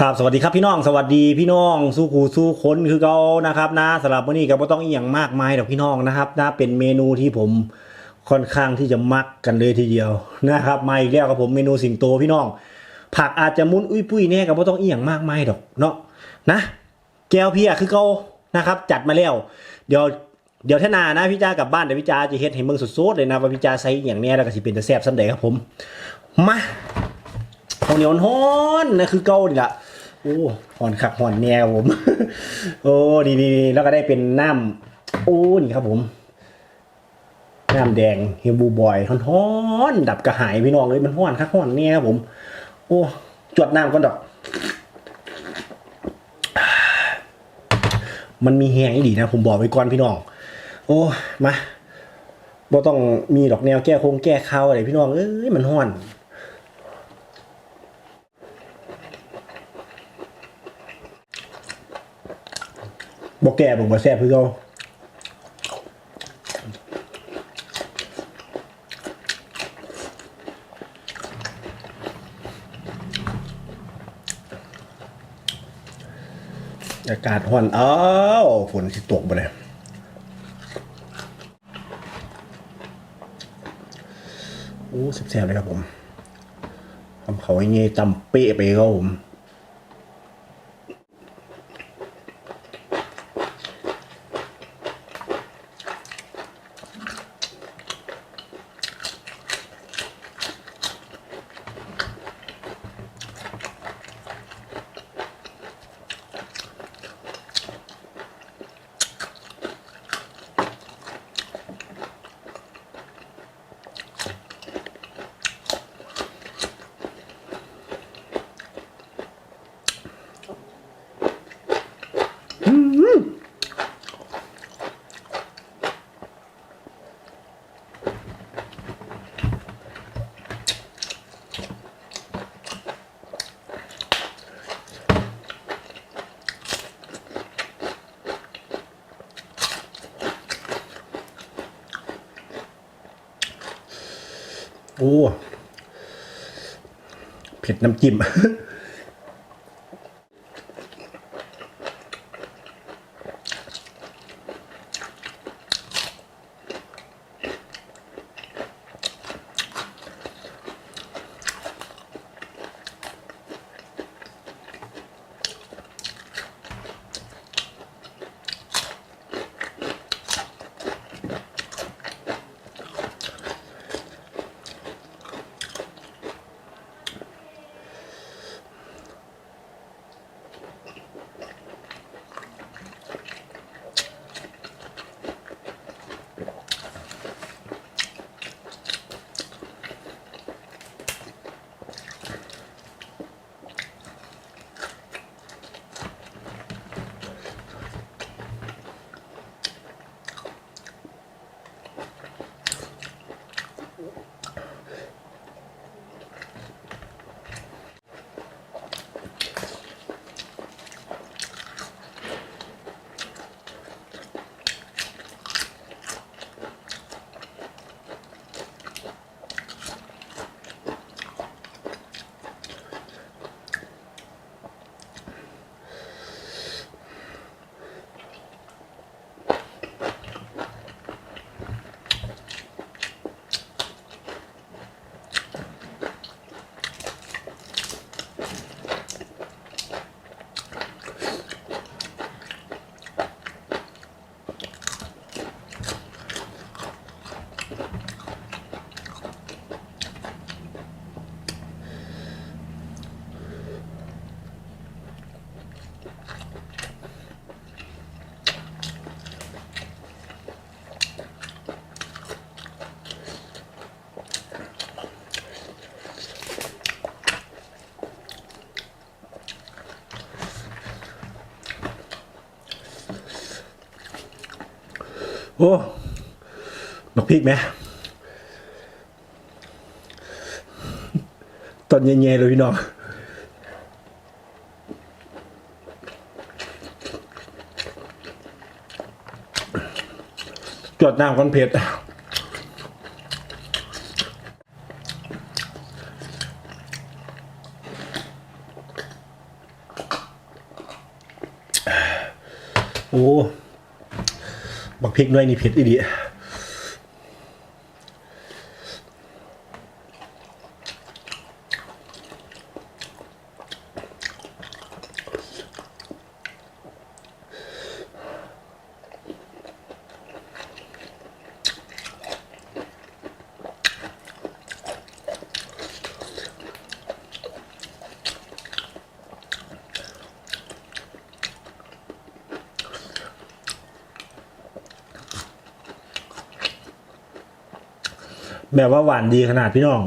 ครับสวัสดีครับพี่น้องสวัสดีพี่น้องสู้คูสู้คนคือเก่านะครับนะสำหรับวันนี้ก็ไม่ต้องอีหยังมากมายดอกพี่น้องนะครับนะเป็นเมนูที่ผมค่อนข้างที่จะมักกันเลยทีเดียวนะครับมาอีกแล้วกับผมเมนูสิงโตพี่น้อง ผักอาจจะมุนอุ้ยปุ้ยแน่ก็ไม่ต้องอีหยังมากมายดอกเนาะนะ แก้วเพียคือเก่านะครับ จัดมาแล้ว เดี๋ยวเดี๋ยวท่านานะพี่จ้ากลับบ้านเดี๋ยวพี่จ้าจะเฮ็ดให้เมืองสุดๆเลยนะว่าพี่จ้าใส่อย่างเนี้ยแล้วก็สิเป็นแต่แซ่บสำเร็จครับผมมาข้าวเหนียวฮ้อนนะคือเก้านี่ละ อ้หอนขักหอนแนวผม โอ้ดีดีๆแล้วก็ได้เป็นน้ำโอ้นี่ครับผมน้ำแดงเฮบูบอยฮ้อนๆดับกระหายพี่น้องเลยมันฮ้อนคักฮ้อนแนวผม โอ้จวดน้ำก่อนดอก มันมีแหงอีดีนะ ผมบอกไว้ก่อนพี่น้อง โอ้มาบ่ต้องมีดอกแนวแก้คงแก้เข้าอะไรพี่น้องเอ้ยมันฮ้อน บอกแก่บอกมาแซ่บคือเขาอากาศห่อนอ้าวฝนสิตกไปเลยโอ้แซ่บๆเลยครับผมทำเขาให้เงี้ยจำเป๊ะไปครับผม โอ้เผ็ดน้ำจิ้ม โอ้นกพีกไหมตอนเย็นๆเลยพี่น้องจดน้ำคอนเผ็ดโอ้ บอกพริกด้วยนี่เผ็ดอีดี แบบว่าหวานดีขนาดพี่น้อง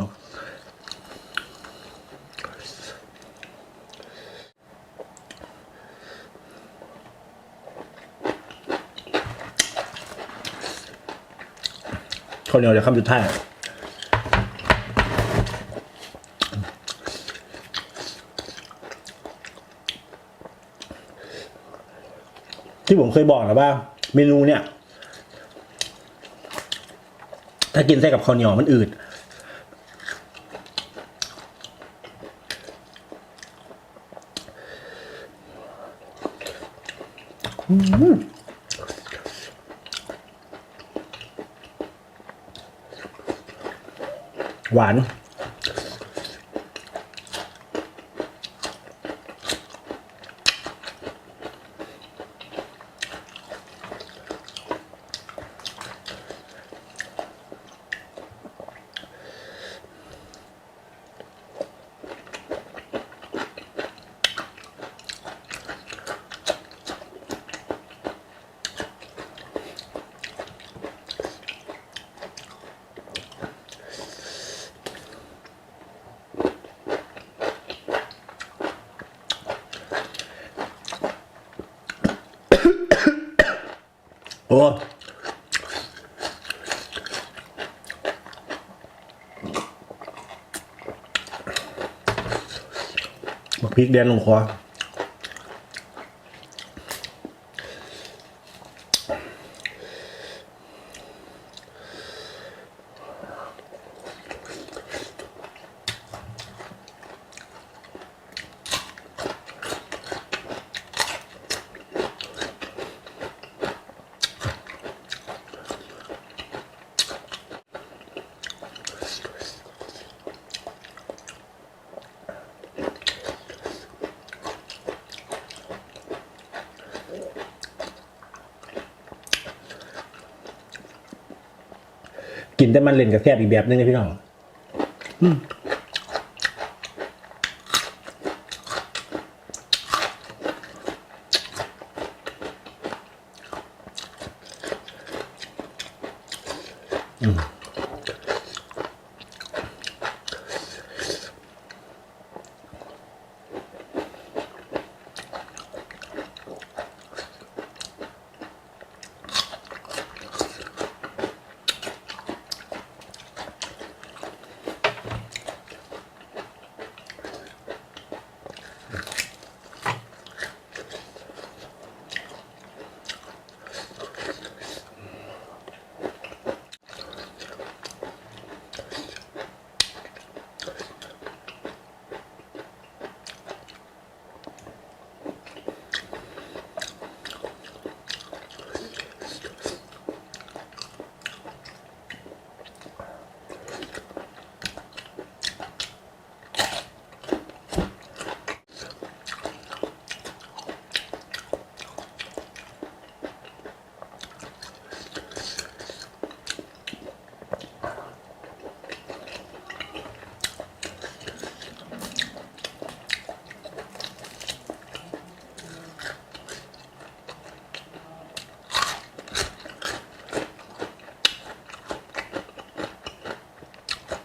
ข้าวเหนียวเดี๋ยวคำสุดท้ายที่ผมเคยบอกนะว่าเมนูเนี่ย ถ้ากินใส่กับข้าวเหนียวมันอืดหวาน โอ้ บักพริกแดนลงคอ กินแต่มันเล่นกับแซ่บอีกแบบนึงนะพี่น้อง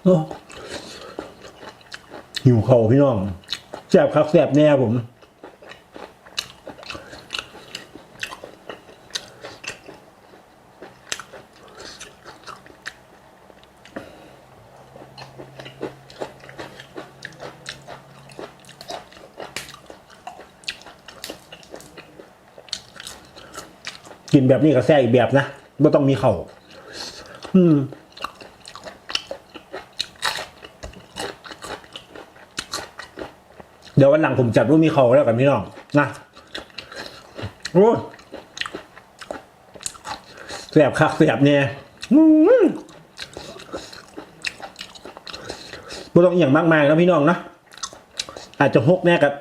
หิวเขาพี่น้องแซ่บคักแซ่บแน่ผมกินแบบนี้ก็แซ่บอีกแบบนะไม่ต้องมีเข่าอืม เดี๋ยววันหลังผมจัดว่ามีเขาแล้วกันพี่น้องนะโอ้ยแสบคักแสบเนี่ยอื้อบ่ต้องอย่างมากมายแล้วพี่น้องนะอาจจะหกแน่กับ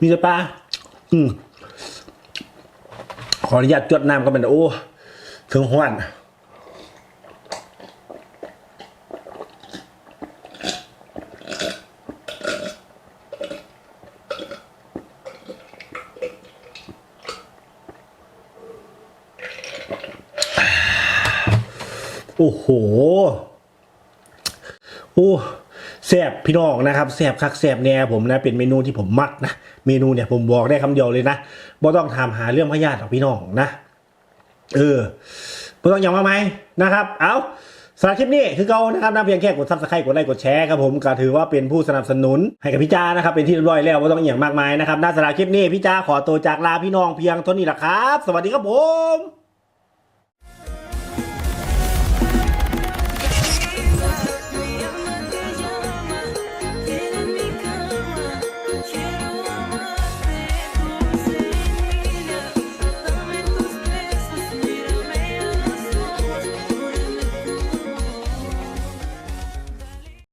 มีแต่ปลาอืมขออนุญาตจดน้ำก็เป็นโอ้ ถึงห้วน อ้โหโอ้แซบพี่น้องนะครับแซบคักแซบแน่ผมนะเป็นเมนูที่ผมมักนะเมนูเนี่ยผมบอกได้คำเดียวเลยนะบ่ต้องถามหาเรื่องพยาธิหรอกพี่น้องนะ เออบ่ต้องอย่างมากมนะครับ เอาสำหรับคลิปนี้คือเกานะครับนะเพียงแค่กดซับสไครต์กดไลค์กดแชร์ครับผมก็ถือว่าเป็นผู้สนับสนุนให้กับพี่จ้านะครับเป็นที่เรียบร้อยแล้วบ่ต้องอย่างมากมายนะครับน่าสำหรับคลิปนี้พี่จ้าขอตัวจากลาพี่น้องเพียงเท่านี้ละครับ สวัสดีครับผม